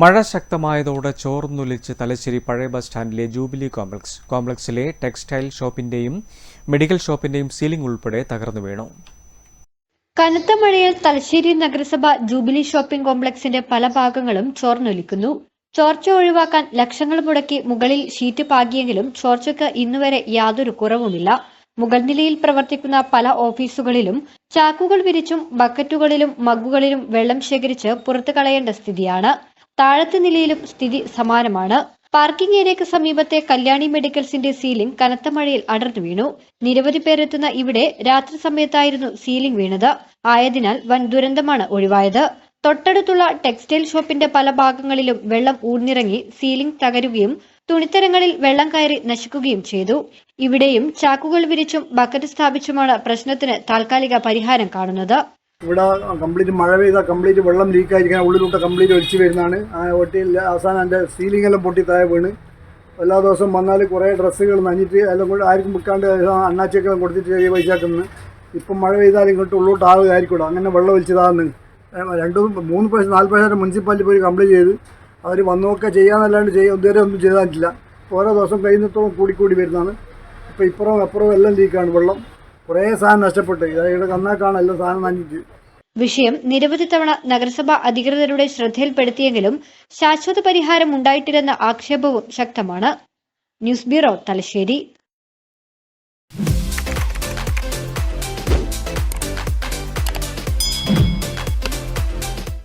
മഴ ശക്തമായതോടെ ചോർന്നൊലിച്ച് തലശ്ശേരി പഴയ ബസ് സ്റ്റാൻഡിലെ ജൂബിലി കോംപ്ലക്സ്. കോംപ്ലക്സിലെ ടെക്സ്റ്റൈൽ ഷോപ്പിന്റെയും മെഡിക്കൽ ഷോപ്പിന്റെയും സീലിംഗ് ഉൾപ്പെടെ തകർന്നു വീണു. കനത്ത മഴയിൽ തലശ്ശേരി നഗരസഭ ജൂബിലി ഷോപ്പിംഗ് കോംപ്ലക്സിന്റെ പല ഭാഗങ്ങളും ചോർന്നൊലിക്കുന്നു. ചോർച്ച ഒഴിവാക്കാൻ ലക്ഷങ്ങൾ മുടക്കി മുകളിൽ ഷീറ്റ് പാകിയെങ്കിലും ചോർച്ചയ്ക്ക് ഇന്നുവരെ യാതൊരു കുറവുമില്ല. മുകൾ നിലയിൽ പ്രവർത്തിക്കുന്ന പല ഓഫീസുകളിലും ചാക്കുകൾ വിരിച്ചും ബക്കറ്റുകളിലും മഗ്ഗുകളിലും വെള്ളം ശേഖരിച്ച് പുറത്തു കളയേണ്ട സ്ഥിതിയാണ്. താഴത്തെ നിലയിലും സ്ഥിതി സമാനമാണ്. പാർക്കിംഗ് ഏരിയക്ക് സമീപത്തെ കല്യാണി മെഡിക്കൽസിന്റെ സീലിംഗ് കനത്ത മഴയിൽ അടർന്നു വീണു. നിരവധി പേരെത്തുന്ന ഇവിടെ രാത്രി സമയത്തായിരുന്നു സീലിംഗ് വീണത്. ആയതിനാൽ വൻ ദുരന്തമാണ് ഒഴിവായത്. തൊട്ടടുത്തുള്ള ടെക്സ്റ്റൈൽ ഷോപ്പിന്റെ പല ഭാഗങ്ങളിലും വെള്ളം ഊർന്നിറങ്ങി സീലിംഗ് തകരുകയും തുണിത്തരങ്ങളിൽ വെള്ളം കയറി നശിക്കുകയും ചെയ്തു. ഇവിടെയും ചാക്കുകൾ വിരിച്ചും ബക്കറ്റ് സ്ഥാപിച്ചുമാണ് പ്രശ്നത്തിന് താൽക്കാലിക പരിഹാരം കാണുന്നത്. ഇവിടെ കംപ്ലീറ്റ് മഴ പെയ്താൽ കംപ്ലീറ്റ് വെള്ളം ലീക്കായിരിക്കാൻ ഉള്ളിലോട്ട് കംപ്ലീറ്റ് ഒലിച്ച് വരുന്നതാണ്. ആ ഒട്ടി അവസാനം എന്റെ സീലിംഗ് എല്ലാം പൊട്ടി താഴെ വീണ്. എല്ലാ ദിവസവും വന്നാൽ കുറേ ഡ്രസ്സുകൾ നനഞ്ഞിട്ട് എല്ലാം കൂടെ ആർക്കും വിൽക്കാണ്ട് അണ്ണാച്ചിയൊക്കെ കൊടുത്തിട്ട് ചെറിയ പൈസയാക്കുന്നു ഇപ്പം മഴ പെയ്താലും ഇങ്ങോട്ട് ഉള്ളോട്ട് ആവുകയായിരിക്കും അങ്ങനെ വെള്ളം ഒലിച്ചതാന്ന്. രണ്ട് മൂന്ന് പൈസ നാല് പൈസ മുനിസിപ്പാലിറ്റി പോയി കംപ്ലീറ്റ് ചെയ്ത്. അവർ വന്നൊക്കെ ചെയ്യാന്നല്ലാണ്ട് ചെയ്യാൻ ഇതുവരെ ഒന്നും ചെയ്തിട്ടില്ല ഓരോ ദിവസം കഴിയുന്നിടത്തോളം കൂടിക്കൂടി കൂടി വരുന്നതാണ്. ഇപ്പം ഇപ്പുറവും അപ്പുറം എല്ലാം ലീക്കാണ് വെള്ളം. കുറേ സാധനം നഷ്ടപ്പെട്ടു. ഇവിടെ കന്നാക്കാണ് എല്ലാം സാധനം വിഷയം നിരവധി തവണ നഗരസഭ അധികൃതരുടെ ശ്രദ്ധയിൽപ്പെടുത്തിയെങ്കിലും ശാശ്വത പരിഹാരം ഉണ്ടായിട്ടില്ലെന്ന ആക്ഷേപവും ശക്തമാണ്. News bureau Thalassery.